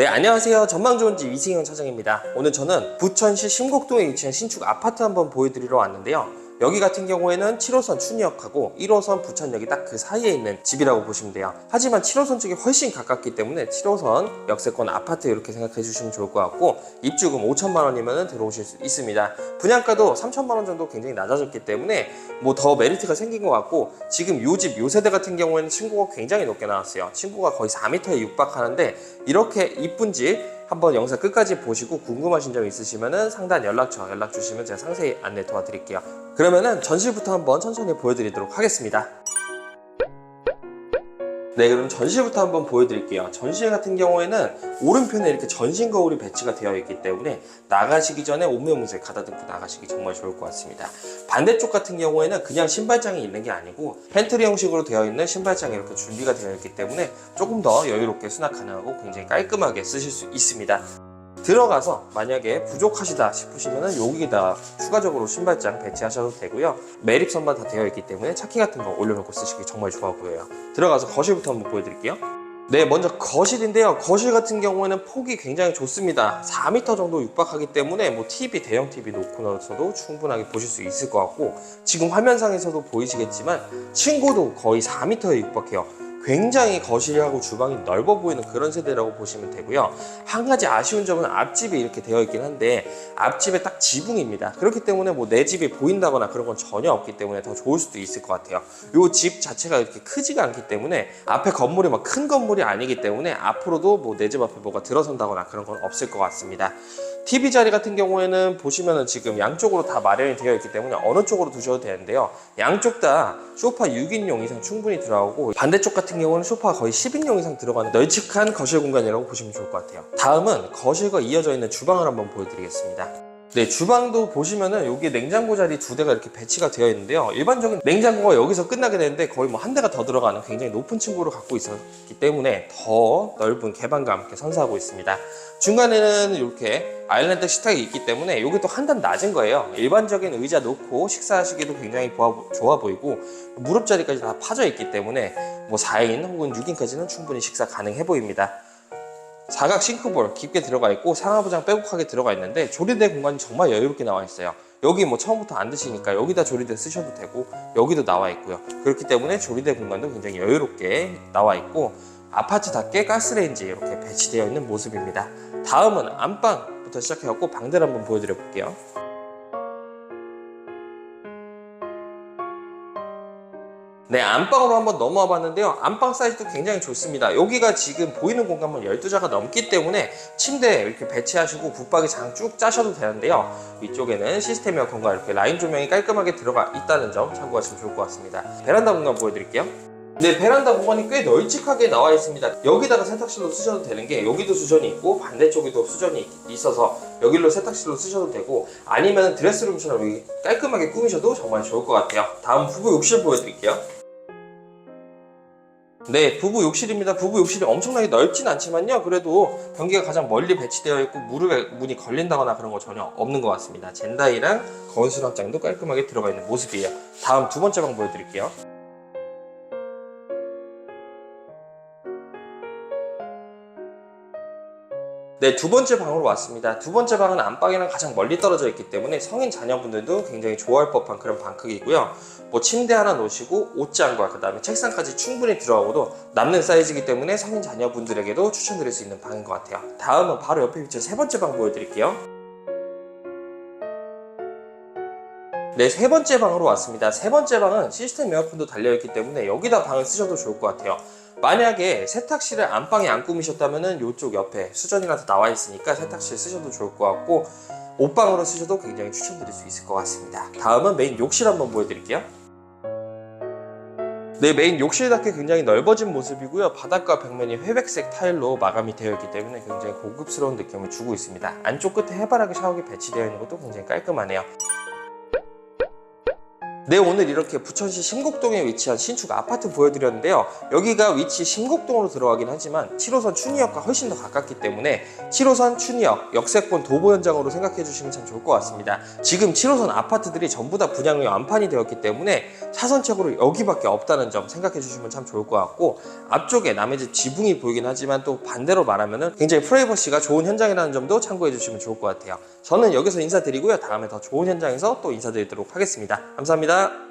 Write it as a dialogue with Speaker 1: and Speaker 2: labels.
Speaker 1: 네, 안녕하세요. 전망 좋은 집 이승현 차장입니다. 오늘 저는 부천시 심곡동에 위치한 신축 아파트 한번 보여드리러 왔는데요. 여기 같은 경우에는 7호선 춘역하고 1호선 부천역이 딱 그 사이에 있는 집이라고 보시면 돼요. 하지만 7호선 쪽이 훨씬 가깝기 때문에 7호선 역세권 아파트 이렇게 생각해 주시면 좋을 것 같고 입주금 5천만 원이면 들어오실 수 있습니다. 분양가도 3천만 원 정도 굉장히 낮아졌기 때문에 뭐 더 메리트가 생긴 것 같고 지금 요 집 요 세대 같은 경우에는 층고가 굉장히 높게 나왔어요. 층고가 거의 4m에 육박하는데 이렇게 이쁜 집 한번 영상 끝까지 보시고 궁금하신 점 있으시면은 상단 연락처 연락 주시면 제가 상세히 안내 도와드릴게요. 그러면은 전시부터 한번 천천히 보여드리도록 하겠습니다. 네, 그럼 전시부터 한번 보여드릴게요. 전시 같은 경우에는 오른편에 이렇게 전신 거울이 배치가 되어 있기 때문에 나가시기 전에 옷매무새 가다듬고 나가시기 정말 좋을 것 같습니다. 반대쪽 같은 경우에는 그냥 신발장이 있는 게 아니고 팬트리 형식으로 되어 있는 신발장이 이렇게 준비가 되어 있기 때문에 조금 더 여유롭게 수납 가능하고 굉장히 깔끔하게 쓰실 수 있습니다. 들어가서 만약에 부족하시다 싶으시면은 여기다 추가적으로 신발장 배치하셔도 되고요. 매립선만 다 되어 있기 때문에 차키 같은 거 올려놓고 쓰시기 정말 좋아 보여요. 들어가서 거실부터 한번 보여드릴게요. 네, 먼저 거실인데요. 거실 같은 경우에는 폭이 굉장히 좋습니다. 4m 정도 육박하기 때문에 뭐 TV, 대형 TV 놓고 나서도 충분하게 보실 수 있을 것 같고 지금 화면상에서도 보이시겠지만 층고도 거의 4m에 육박해요. 굉장히 거실하고 주방이 넓어 보이는 그런 세대라고 보시면 되고요. 한 가지 아쉬운 점은 앞집이 이렇게 되어 있긴 한데 앞집에 딱 지붕입니다. 그렇기 때문에 뭐 내 집이 보인다거나 그런 건 전혀 없기 때문에 더 좋을 수도 있을 것 같아요. 요집 자체가 이렇게 크지가 않기 때문에 앞에 건물이 막 큰 건물이 아니기 때문에 앞으로도 뭐 내 집 앞에 뭐가 들어선다거나 그런 건 없을 것 같습니다. TV 자리 같은 경우에는 보시면은 지금 양쪽으로 다 마련이 되어 있기 때문에 어느 쪽으로 두셔도 되는데요. 양쪽 다 소파 6인용 이상 충분히 들어가고 반대쪽 같은 경우는 소파가 거의 10인용 이상 들어가는 널찍한 거실 공간이라고 보시면 좋을 것 같아요. 다음은 거실과 이어져 있는 주방을 한번 보여드리겠습니다. 네, 주방도 보시면은 여기 냉장고 자리 두 대가 이렇게 배치가 되어 있는데요. 일반적인 냉장고가 여기서 끝나게 되는데 거의 뭐 한 대가 더 들어가는 굉장히 높은 층고를 갖고 있었기 때문에 더 넓은 개방감 있게 선사하고 있습니다. 중간에는 이렇게 아일랜드 식탁이 있기 때문에 여기 또한 단 낮은 거예요. 일반적인 의자 놓고 식사하시기도 굉장히 좋아 보이고 무릎 자리까지 다 파져 있기 때문에 뭐 4인 혹은 6인까지는 충분히 식사 가능해 보입니다. 사각 싱크볼 깊게 들어가 있고 상하부장 빼곡하게 들어가 있는데 조리대 공간이 정말 여유롭게 나와 있어요. 여기 뭐 처음부터 안 드시니까 여기다 조리대 쓰셔도 되고 여기도 나와 있고요. 그렇기 때문에 조리대 공간도 굉장히 여유롭게 나와 있고 아파트답게 가스레인지 이렇게 배치되어 있는 모습입니다. 다음은 안방 부터 시작해갖고 방대를 한번 보여드려 볼게요. 네, 안방으로 한번 넘어와 봤는데요. 안방 사이즈도 굉장히 좋습니다. 여기가 지금 보이는 공간만 12자가 넘기 때문에 침대 이렇게 배치하시고 붙박이 장 쭉 짜셔도 되는데요. 위쪽에는 시스템 에어컨과 이렇게 라인 조명이 깔끔하게 들어가 있다는 점 참고하시면 좋을 것 같습니다. 베란다 공간 보여드릴게요. 네, 베란다 공간이 꽤 널찍하게 나와 있습니다. 여기다가 세탁실로 쓰셔도 되는 게 여기도 수전이 있고 반대쪽에도 수전이 있어서 여기로 세탁실로 쓰셔도 되고 아니면 드레스룸처럼 깔끔하게 꾸미셔도 정말 좋을 것 같아요. 다음 부부 욕실 보여드릴게요. 네, 부부 욕실입니다. 부부 욕실이 엄청나게 넓진 않지만요. 그래도 변기가 가장 멀리 배치되어 있고 무릎에 문이 걸린다거나 그런 거 전혀 없는 것 같습니다. 젠다이랑 거울 수납장도 깔끔하게 들어가 있는 모습이에요. 다음 두 번째 방 보여드릴게요. 네, 두 번째 방으로 왔습니다. 두 번째 방은 안방이랑 가장 멀리 떨어져 있기 때문에 성인 자녀분들도 굉장히 좋아할 법한 그런 방 크기고요. 뭐 침대 하나 놓으시고 옷장과 그 다음에 책상까지 충분히 들어가고도 남는 사이즈이기 때문에 성인 자녀분들에게도 추천드릴 수 있는 방인 것 같아요. 다음은 바로 옆에 위치한 세 번째 방 보여드릴게요. 네, 세 번째 방으로 왔습니다. 세 번째 방은 시스템 에어컨도 달려있기 때문에 여기다 방을 쓰셔도 좋을 것 같아요. 만약에 세탁실을 안방에 안 꾸미셨다면은 이쪽 옆에 수전이라도 나와 있으니까 세탁실 쓰셔도 좋을 것 같고 옷방으로 쓰셔도 굉장히 추천드릴 수 있을 것 같습니다. 다음은 메인 욕실 한번 보여드릴게요. 네, 메인 욕실답게 굉장히 넓어진 모습이고요. 바닥과 벽면이 회백색 타일로 마감이 되어 있기 때문에 굉장히 고급스러운 느낌을 주고 있습니다. 안쪽 끝에 해바라기 샤워기 배치되어 있는 것도 굉장히 깔끔하네요. 네 오늘 이렇게 부천시 심곡동에 위치한 신축 아파트 보여드렸는데요. 여기가 위치 심곡동으로 들어가긴 하지만 7호선 춘희역과 훨씬 더 가깝기 때문에 7호선 춘희역 역세권 도보 현장으로 생각해 주시면 참 좋을 것 같습니다. 지금 7호선 아파트들이 전부 다 분양이 완판이 되었기 때문에 차선책으로 여기밖에 없다는 점 생각해 주시면 참 좋을 것 같고 앞쪽에 남의 집 지붕이 보이긴 하지만 또 반대로 말하면 굉장히 프라이버시가 좋은 현장이라는 점도 참고해 주시면 좋을 것 같아요. 저는 여기서 인사드리고요. 다음에 더 좋은 현장에서 또 인사드리도록 하겠습니다. 감사합니다 когда